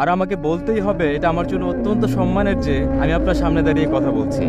আর আমাকে বলতেই হবে, এটা আমার জন্য অত্যন্ত সম্মানের যে আমি আপনার সামনে দাঁড়িয়ে কথা বলছি।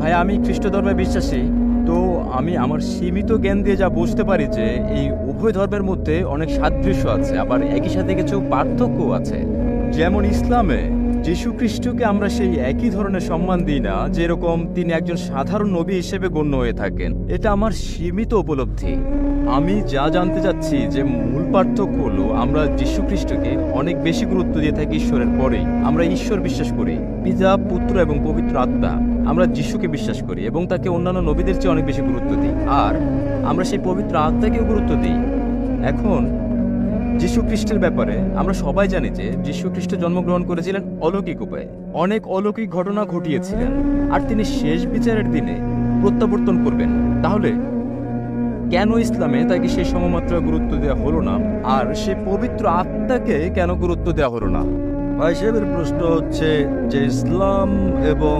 ভাই, আমি খ্রিস্ট ধর্মে বিশ্বাসী, তো আমি আমার সীমিত জ্ঞান দিয়ে যা বুঝতে পারি যে এই উভয় ধর্মের মধ্যে অনেক সাদৃশ্য আছে, আবার একই সাথে কিছু পার্থক্য আছে। যেমন ইসলামে যীশু খ্রিস্টকে আমরা সেই একই ধরনের সম্মান দিই না, যেরকম তিনি একজন সাধারণ নবী হিসেবে গণ্য হয়ে থাকেন। এটা আমার সীমিত উপলব্ধি। আমি যা জানতে চাচ্ছি যে মূল পার্থক্য হলো, আমরা যীশু খ্রিস্টকে অনেক বেশি গুরুত্ব দিয়ে থাকি ঈশ্বরের পরেই। আমরা ঈশ্বর বিশ্বাস করি, পিতা, পুত্র এবং পবিত্র আত্মা। আমরা যিশুকে বিশ্বাস করি এবং তাকে অন্যান্য নবীদের চেয়ে অনেক বেশি গুরুত্ব দিই। আর আমরা সেই পবিত্র আত্মাকেও গুরুত্ব দিই। এখন যীশু খ্রিস্টের ব্যাপারে আমরা সবাই জানি যে যীশু খ্রিস্ট জন্মগ্রহণ করেছিলেন অলৌকিক উপায়ে। অনেক অলৌকিক ঘটনা ঘটিয়েছিলেন, আর তিনি শেষ বিচারের দিনে প্রত্যাবর্তন করবেন। তাহলে কেন ইসলামে তাকে সেই সমমাত্রা গুরুত্ব দেওয়া হলো না, আর সে পবিত্র আত্মাকে কেন গুরুত্ব দেওয়া হলো না? ভাই সাহেবের প্রশ্ন হচ্ছে যে ইসলাম এবং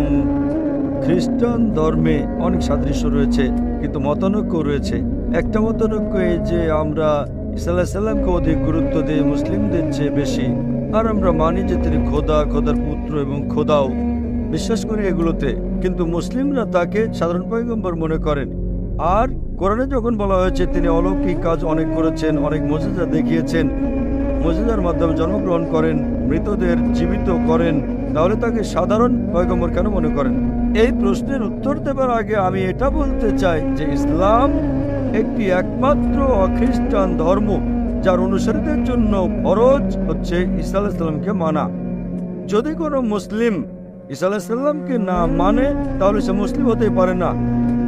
খ্রিস্টান ধর্মে অনেক সাদৃশ্য রয়েছে, কিন্তু মতানৈক্য রয়েছে। একটা মতানৈক্য এই যে আমরা ইসাল্লাহ সাল্লামকে অধিক গুরুত্ব দিই মুসলিমদের চেয়ে বেশি। আর আমরা মানি যে তিনি খোদা, খোদার পুত্র এবং খোদাও। বিশ্বাস করি এগুলোতে, কিন্তু মুসলিমরা তাকে সাধারণ পয়গম্বর মনে করেন। আর কোরআনে যখন বলা হয়েছে, তিনি অলৌকিক কাজ অনেক করেছেন, অনেক মজেজা দেখিয়েছেন। মজিদার মাধ্যমে জন্মগ্রহণ করেন, মৃতদের জীবিত করেন, তাহলে তাকে সাধারণ পয়গম্বর কেন মনে করেন? এই প্রশ্নের উত্তর দেবার আগে আমি এটা বলতে চাই যে ইসলাম একটি একমাত্র অখ্রিস্টান ধর্ম, যার অনুসারীদের জন্য ফরজ হচ্ছে ইসা আলাহিসাল্লামকে মানা। যদি কোনো মুসলিম ইসা আলাহিসাল্লামকে না মানে তাহলে সে মুসলিম হতেই পারে না।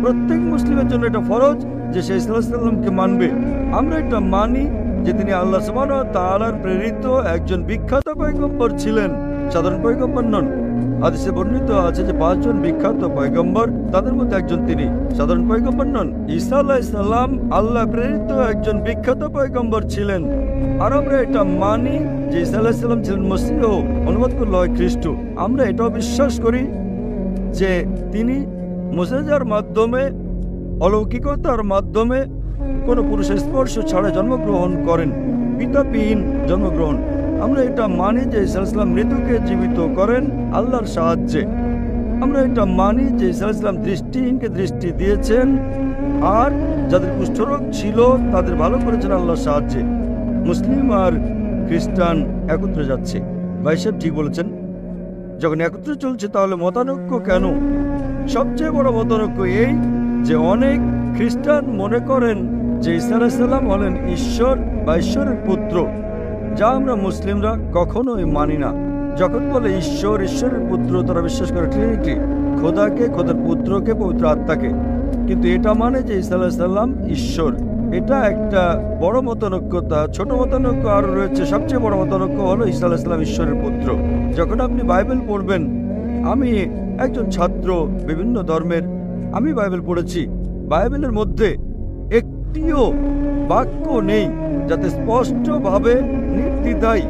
প্রত্যেক মুসলিমের জন্য এটা ফরজ যে সে ইসা আলাহিসাল্লামকে মানবে। আমরা এটা মানি যে তিনি আল্লাহ সুবহান ওয়া তাআলার প্রেরিত একজন বিখ্যাত পয়গম্বর ছিলেন। সাধারণ পয়গম্বর নন। হাদিসে বর্ণিত আছে যে পাঁচজন বিখ্যাত পয়গম্বর, তাদের মধ্যে একজন তিনি। সাধারণ পয়গম্বর নন, ঈসা আলাইহিস সালাম আল্লাহ প্রেরিত একজন বিখ্যাত পয়গম্বর ছিলেন। আর আমরা এটা মানি যে ঈসা আলাইহিস সালাম ছিলেন মসিহ, অনুবাদ করল হয় খ্রিস্ট। আমরা এটাও বিশ্বাস করি যে তিনি মুসেজার মাধ্যমে, অলৌকিকতার মাধ্যমে কোনো পুরুষের স্পর্শ ছাড়া জন্মগ্রহণ করেন। পিতাবিহীন জন্মগ্রহণ আমরা এটা মানি যে ইসলাম মৃত্যুকে জীবিত করেন আল্লাহর সাহায্যে। আমরা এটা মানি যে ইসলাম দৃষ্টিহীনকে দৃষ্টি দিয়েছেন, আর যাদের কুষ্ঠরোগ ছিল তাদের ভালো করেছেন আল্লাহর সাহায্যে। মুসলিম আর খ্রিস্টান একত্রে যাচ্ছে। ভাই সাহেব ঠিক বলেছেন, যখন একত্রে চলছে তাহলে মতানৈক্য কেন? সবচেয়ে বড় মতানৈক্য এই যে অনেক খ্রিস্টান মনে করেন যে ইসালাম হলেন ঈশ্বর বা ঈশ্বরের পুত্র। যা আমরা মুসলিমরা কখনোই মানি না। যখন বলে ঈশ্বর, ঈশ্বরের পুত্র, তারা বিশ্বাস করে ট্রিনিটি খোদাকে, খোদার পুত্রকে, পবিত্র আত্মাকে। কিন্তু এটা মানে যে ইসাল্লাম ঈশ্বর। এটা একটা বড় মতানৈক্যতা, ছোট মতানৈক্য আরও রয়েছে। সবচেয়ে বড় মতানৈক্য হলো ইসা আলাহিসাল্লাম ঈশ্বরের পুত্র। যখন আপনি বাইবেল পড়বেন, আমি একজন ছাত্র বিভিন্ন ধর্মের, আমি বাইবেল পড়েছি। বাইবেলের মধ্যে একটিও বাক্য নেই যাতে স্পষ্টভাবে নির্দ্বিধায়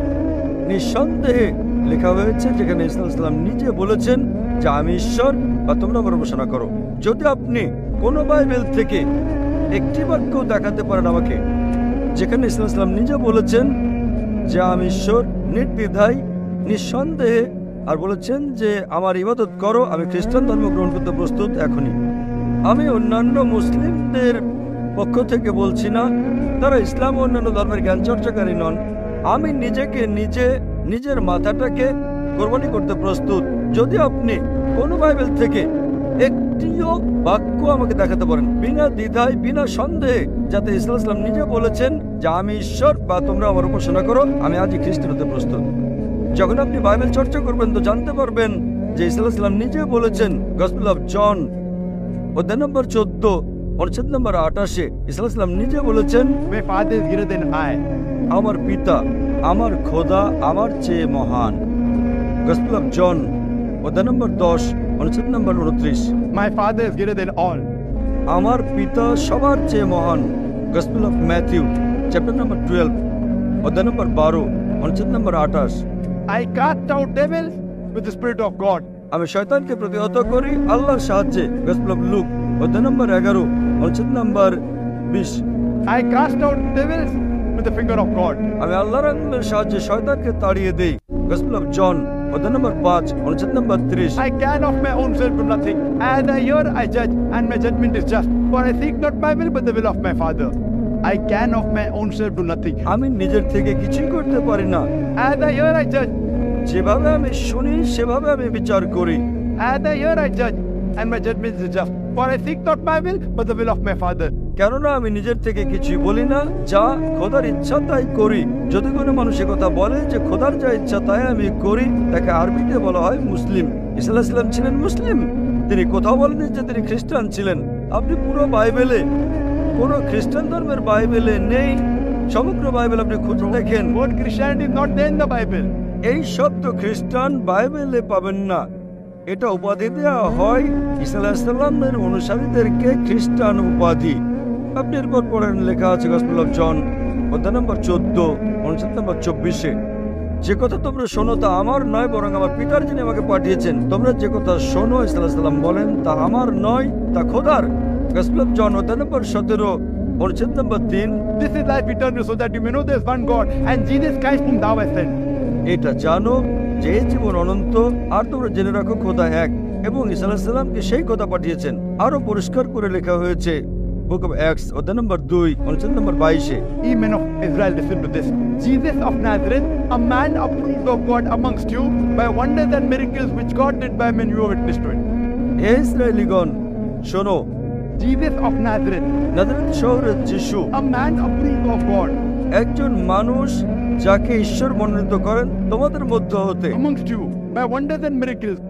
নিঃসন্দেহে লেখা হয়েছে যেখানে ইসলাম ইসলাম নিজে বলেছেন যে আমি ঈশ্বর বা তোমরা উপাসনা করো। যদি আপনি কোনো বাইবেল থেকে একটি বাক্য দেখাতে পারেন আমাকে, যেখানে ইসলাম ইসলাম নিজে বলেছেন যে আমি ঈশ্বর, নির্দ্বিধায়, নিঃসন্দেহে, আর বলেছেন যে আমার ইবাদত করো, আমি খ্রিস্টান ধর্ম গ্রহণ করতে প্রস্তুত এখনই। আমি অন্যান্য মুসলিমদের পক্ষ থেকে বলছি না, তারা ইসলাম অন্যান্য ধর্মের জ্ঞান চর্চাকারী নন। আমি নিজেকে নিজে, নিজের মাথাটাকে কোরবানি করতে প্রস্তুত। যদি আপনি কোনো বাইবেল থেকে একটিও বাক্য আমাকে দেখাতে পারেন, বিনা দ্বিধায়, বিনা সন্দেহে, যাতে ইসলাম ইসলাম নিজে বলেছেন যে আমি ঈশ্বর বা তোমরা আমার উপাসনা করো, আমি আজই খ্রিস্টান হতে প্রস্তুত। যখন আপনি বাইবেল চর্চা করবেন তো জানতে পারবেন যে ইসলাম ইসলাম নিজে বলেছেন, গসপেল অফ জন, অধ্যায় নম্বর চোদ্দ অনুচ্ছেদ নম্বর আঠাশে ইসলাম নিজে বলেছেন আমার পিতা আমার খোদা আমার চেয়ে মহান। গসপেল জন অধ্যায় নম্বর দশ অনুচ্ছেদ নম্বর উনত্রিশ। father is greater than all. আমার পিতা সবার চেয়ে মহান। Gospel of Matthew chapter number twelve অধ্যায় নম্বর বারো অনুচ্ছেদ নম্বর আঠাশ cast out devils with the spirit of God. আমি শয়তানকে প্রতিহত করি আল্লাহর সাহায্যে। গসপেল অফ লুক অধ্যায় নম্বর এগারো অনুচ্ছেদ নম্বর বিশ I cast out devils with the finger of God. আমি আল্লাহর আঙ্গুলের সাহায্যে শয়তানকে তাড়িয়ে দেই গসপেল অফ জন অধ্যায় নম্বর পাঁচ অনুচ্ছেদ নম্বর ত্রিশ I can of my own self do nothing. As I hear, I judge, and my judgment is just. For I seek not my will, but the will of my Father. I can of my own self do nothing. আমি নিজের থেকে কিছুই করতে পারি না As I hear, I judge. যেভাবে আমি শুনি সেভাবে আমি বিচার করি As I hear, I judge, and my judgment is just. For I seek not my will, but the will of my Father. কেননা আমি নিজের থেকে কিছুই বলি না যা খোদার ইচ্ছা তাই করি। যদি কোনো মানুষ কথা বলে যে খোদার যা ইচ্ছা তাই আমি করি তাকে আরবিতে বলা হয় মুসলিম। ইসলাম ইসলাম ছিলেন মুসলিম। তিনি কোথাও বলেননি যে তিনি খ্রিস্টান ছিলেন। আপনি পুরো বাইবেলে কোন খ্রিস্টান ধর্মের বাইবেলে নেই। সমগ্র বাইবেল আপনি খুঁজে দেখেন। এই শব্দ খ্রিস্টান বাইবেলে পাবেন না। এটা উপাধি দেওয়া হয় ইসলামের অনুসারীদেরকে খ্রিস্টান উপাধি। আপনি এরপর পড়েন লেখা আছে গসপেল অফ জন অধ্যায় নম্বর চোদ্দ অনুচ্ছেদ নম্বর চব্বিশে। যে কথা তোমরা শোনো তা আমার নয় বরং আমার পিতার যিনি আমাকে পাঠিয়েছেন তোমরা যে কথা শোনো ইসলাম বলেন তা আমার নয় তা খোদার। গসপেল অফ জন অধ্যায় নম্বর সতেরো অনুচ্ছেদ নম্বর তিন। Is life eternal, so that you may know there is one God, and Jesus Christ whom thou hast sent. এটা জানো যে জীবন অনন্ত আর তোমরা জেনে রাখো খোদা এক এবং ইসাল্লামকে সেই কথা পাঠিয়েছেন আরও পরিষ্কার করে লেখা হয়েছে বুক অফ এক্স অধ্যায় নম্বর দুই অনুচ্ছেদ নম্বর বাইশে men of Israel, listen to this. Jesus of Nazareth, a man approved of God amongst you by wonders and miracles which God did by men you are witness to it. হে ইসরায়েলিগণ শোনো Jesus of Nazareth, Nazareth শহরের যিশু a man approved of God একজন মানুষ যাকে ঈশ্বর মনোনীত করেন তোমাদের মধ্যে হতে।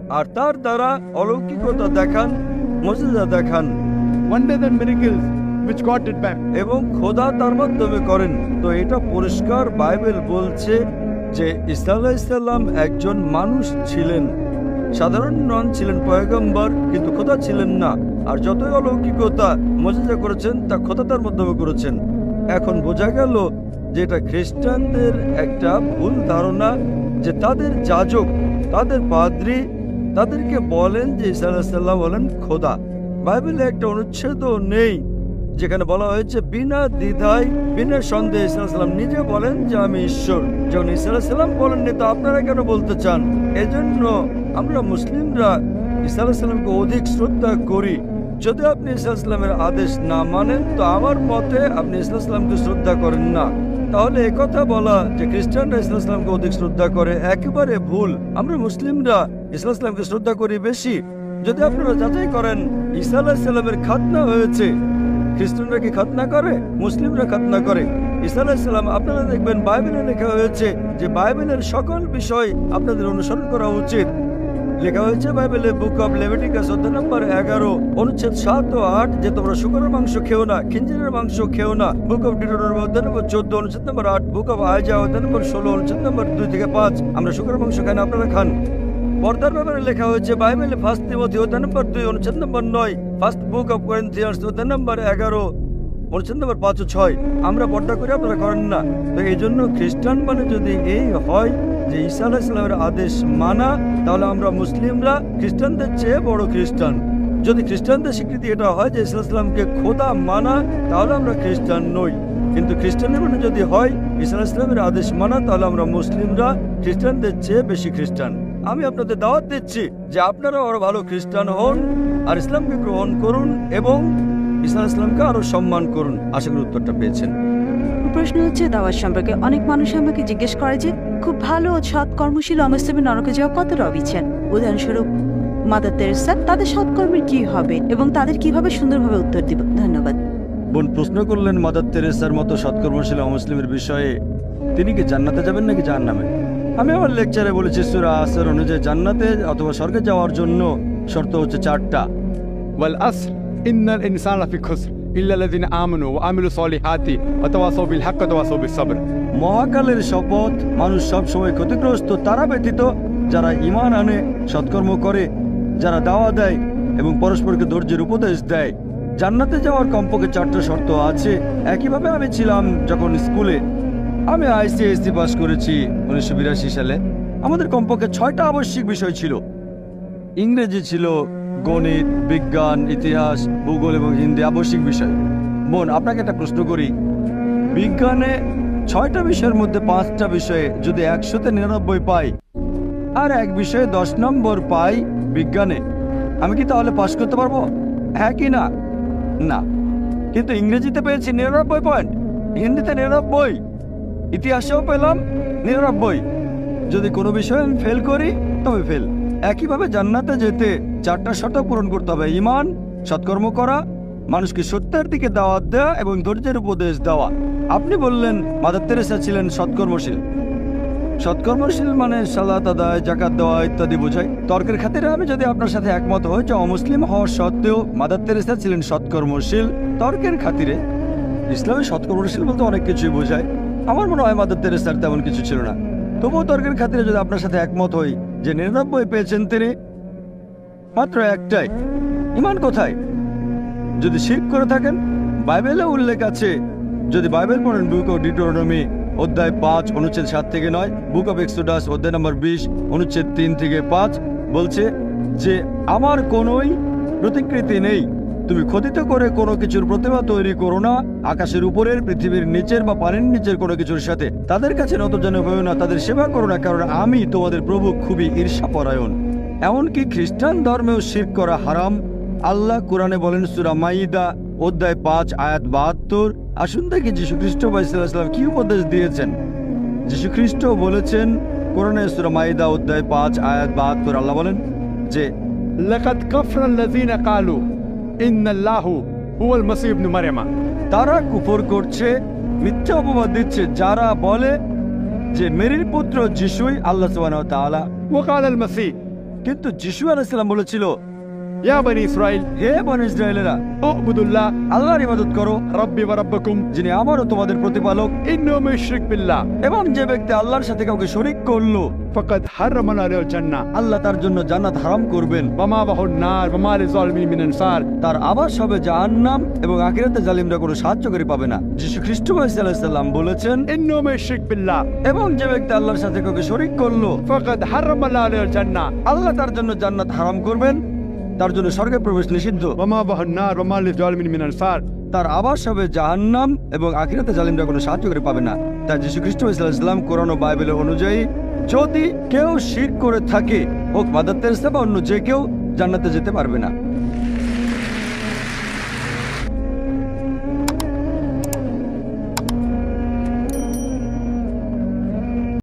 আর তার দ্বারা অলৌকিকতা দেখান মজেদা দেখান। এবং খোদা তার মাধ্যমে করেন। তো এটা পরিষ্কার বাইবেল বলছে যে ইসা ইসলাম একজন মানুষ ছিলেন। সাধারণ নন ছিলেন পয়গম্বর কিন্তু খোদা ছিলেন না। আর যতই অলৌকিকতা মজা করেছেন তা খোদা তার মাধ্যমে করেছেন। এখন বোঝা গেল যে এটা খ্রিস্টানদের একটা ভুল ধারণা যে তাদের যাজক, তাদের পাদ্রী, তাদেরকে বলেন যে ইসা আলাহিসাল্লাম বলেন খোদা। বাইবেলে একটা অনুচ্ছেদও নেই, যেখানে বলা হয়েছে, বিনা দ্বিধায়, বিনা সন্দেহে ইসলাম নিজে বলেন যে আমি ঈশ্বর। যখন ইসলাম বলেননি, তো আপনারা কেন বলতে চান? এজন্য আমরা মুসলিমরা ইসলামকে অধিক শ্রদ্ধা করি। যদি আপনি ইসলামের আদেশ না মানেন, তো আমার মতে আপনি ইসলামকে শ্রদ্ধা করেন না। তাহলে একথা বলা যে খ্রিস্টানরা ইসলামকে অধিক শ্রদ্ধা করে একেবারে ভুল। আমরা মুসলিমরা ইসলামকে শ্রদ্ধা করি বেশি। যদি আপনারা যাচাই করেন, ঈসা আলাহিসাল্লামের খাতনা হয়েছে। খ্রিস্টানরা কি খাতনা করে? মুসলিমরা খাতনা করে। ঈসা আলাহিসাল্লাম আপনারা দেখবেন বাইবেলে লেখা হয়েছে যে বাইবেলের সকল বিষয় আপনাদের অনুসরণ করা উচিত। লেখা হয়েছে বাইবেলে বুক অফ লেভিটিকাস, অধ্যায় নম্বর এগারো, অনুচ্ছেদ সাত ও আট, যে তোমরা শুকরের মাংস খেও না, খিঞ্জিরের মাংস খেও না। বুক অফ ডিটোর অধ্যায় নম্বর চোদ্দ, অনুচ্ছেদ নম্বর আট, বুক অফ আয়জা অধ্যায় নম্বর ষোলো, অনুচ্ছেদ নম্বর দুই থেকে পাঁচ। আমরা শুকরের মাংস খাই না, আপনারা খান। পর্দার ব্যাপারে লেখা হয়েছে, বাইবেলে ফার্স্ট তিমথি, অধ্যায় নম্বর দুই, অনুচ্ছেদ নম্বর নয়। ফার্স্ট বুক অফ করেন্থিয়ান্স, অধ্যায় নম্বর এগারো। নম্বর পাঁচ ও ছয়, আমরা পর্দা করে, আপনারা করেন না। তো এই জন্য খ্রিস্টান মানে যদি এই হয় যে ঈসা আলাহ ইসলামের আদেশ মানা, তাহলে আমরা মুসলিমরা খ্রিস্টানদের চেয়ে বড় খ্রিস্টান। যদি খ্রিস্টানদের স্বীকৃতি এটা হয় যে ইসলাম ইসলামকে খোদা মানা, তাহলে আমরা খ্রিস্টান নই। কিন্তু খ্রিস্টানের মানে যদি হয় আলাইহিস ইসলামের আদেশ মানা, তাহলে আমরা মুসলিমরা খ্রিস্টানদের চেয়ে বেশি খ্রিস্টান। আমি আপনাদের দাওয়াত দিচ্ছি যে আপনারা আরও ভালো খ্রিস্টান হন, আর ইসলামকে গ্রহণ করুন এবং ইসলাম ইসলামকে আরও সম্মান করুন। আশা করি উত্তরটা পেয়েছেন। প্রশ্ন হচ্ছে দাওয়াত সম্পর্কে অনেক মানুষ আমাকে জিজ্ঞেস করে যে খুব ভালো ও সৎ কর্মশীল অমুসলিমের নরকে যাওয়া কতটা অবিচার উদাহরণস্বরূপ মাদার তেরেসা তাদের সৎকর্মের কি হবে এবং তাদের কীভাবে সুন্দরভাবে উত্তর দিব? ধন্যবাদ। বোন প্রশ্ন করলেন মাদার তেরেসার মতো সৎকর্মশীল মুসলিমের বিষয়ে তিনি কি জান্নাতে যাবেন নাকি জাহান্নামে? আমি আমার লেকচারে বলেছি সুরা আসর অনুযায়ী জান্নাতে অথবা স্বর্গে যাওয়ার জন্য শর্ত হচ্ছে চারটা। ইন্নাল ইনসান আফি খুসর ইল্লাল্লাযিন আমানু ওয়া ওয়া তাওয়াসাউ বিল মহাকালের শপথ মানুষ সবসময় ক্ষতিগ্রস্ত, তারা ব্যতীত যারা ইমান আনে, সৎকর্ম করে, যারা দাওয়া দেয় এবং পরস্পরকে ধৈর্যের উপদেশ দেয়। জান্নাতে যাওয়ার কমপক্ষে চারটা শর্ত আছে। একইভাবে আমি ছিলাম যখন স্কুলে। আমি আইসিএসি পাস করেছি উনিশশো বিরাশি সালে। আমাদের কমপক্ষে ছয়টা আবশ্যিক বিষয় ছিল। ইংরেজি ছিল গণিত, বিজ্ঞান, ইতিহাস, ভূগোল এবং হিন্দি আবশ্যিক বিষয়। বোন, আপনাকে একটা প্রশ্ন করি। বিজ্ঞানে ছয়টা বিষয়ের মধ্যে পাঁচটা বিষয়ে যদি একশোতে নিরানব্বই পাই, আর এক বিষয়ে দশ নম্বর পাই বিজ্ঞানে, আমি কি তাহলে পাশ করতে পারব? হ্যাঁ কি না? না। কিন্তু ইংরেজিতে পেয়েছি নিরানব্বই পয়েন্ট, হিন্দিতে নিরানব্বই, ইতিহাসেও পেলাম নিরানব্বই। যদি কোনো বিষয়ে আমি ফেল করি, তবে ফেল একইভাবে জান্নাতে যেতে চারটা শর্ত পূরণ করতে হবে। ইমান সৎকর্ম করা, মানুষকে সত্যের দিকে দাওয়াত দেওয়া এবং ধৈর্যের উপদেশ দেওয়া। আপনি বললেন, মাদার তেরেসা ছিলেন সৎকর্মশীল। সৎকর্মশীল মানে সালাত আদায় জাকাত দেওয়া ইত্যাদি বোঝায়। তর্কের খাতিরে আমি যদি আপনার সাথে একমত হই, যে অমুসলিম হওয়ার সত্ত্বেও মাদার তেরেসা ছিলেন সৎকর্মশীল, তর্কের খাতিরে ইসলামে সৎকর্মশীল বলতে অনেক কিছুই বোঝায়। আমার মনে হয় মাদার তেরেসার তেমন কিছু ছিল না। তবুও তর্কের খাতিরে যদি আপনার সাথে একমত হই যে নিরানব্বই পেয়েছেন তিনি। মাত্র একটাই। ইমান কোথায়? যদি শিখ করে থাকেন, বাইবেলে উল্লেখ আছে, যদি বাইবেল পড়েন, বুক অফ ডিটোনমি অধ্যায় পাঁচ, অনুচ্ছেদ সাত থেকে নয়, বুক অফ এক্সোডাস অধ্যায় নম্বর বিশ, অনুচ্ছেদ তিন থেকে পাঁচ, বলছে যে, আমার কোনোই প্রতিকৃতি নেই। তুমি ক্ষতিতে করে কোনো কিছুর প্রতিমা তৈরি করো না। আকাশের উপরের, পৃথিবীর নিচের বা পানির নিচের কোনো কিছুর সাথে। তাদের কাছে নতজন হয়েও না, তাদের সেবা করো না, কারণ আমি তোমাদের প্রভু খুবই ঈর্ষাপরায়ণ। এমনকি খ্রিস্টান ধর্মেও শির করা হারাম। আল্লাহ কোরআনে বলেন, সুরা মাইদা, অধ্যায় পাঁচ, আয়াত বাহাত্তর। আসুন দেখি যীশু খ্রিস্ট বাইসাল্লাম কি উপদেশ দিয়েছেন। যীশু খ্রিস্ট বলেছেন, কোরআনে সুরা মাইদা, অধ্যায় পাঁচ, আয়াত বাহাত্তর আল্লাহ বলেন যে লেখাত কাফরাল্লাযীনা কালু হুয়াল তারা কুফর করছে, মিথ্যা অপবাদ দিচ্ছে, যারা বলে যে মেরির পুত্র যিশুই আল্লাহ কিন্তু যিশু আলাহিসাম বলেছিল ইয়া বনি ইসরাইল হে বন করো রব্বি ওয়া যিনি আমারও তোমাদের প্রতিপালক ইন্নু মুশরিক বিল্লাহ এবং যে ব্যক্তি আল্লাহর সাথে কাউকে শরীক করল ফাকাদ হারামান আলাইহি জান্নাহ আল্লাহ তার জন্য জান্নাত হারাম করবেন মামা বাহুন নার মামা লিজালিমিন মিন আনসার তার আবাস হবে জাহান্নাম এবং আখিরাতে জালিমরা কোনো সাহায্যকারী পাবে না। যিশু খ্রিস্ট আলাইহিস সালাম বলেছেন, ইন্নু মুশরিক বিল্লাহ। এবং যে ব্যক্তি আল্লাহর সাথে কাউকে শরীক করল ফাকাদ হারামান আলাইহি জান্নাহ। আল্লাহ তার জন্য জান্নাত হারাম করবেন। তার জন্য স্বর্গে প্রবেশ নিষিদ্ধ। তার আবাস হবে জাহান্নাম এবং আখিরাতে জালিমরা কোনো সাহায্য করে পাবে না। তাই যীশু খ্রিস্ট ইসলাম কোরআন বাইবেল বাইবেলের অনুযায়ী যদি কেউ শির করে থাকে হোক মাদার সেবা অন্য যে কেউ জান্নাতে যেতে পারবে না।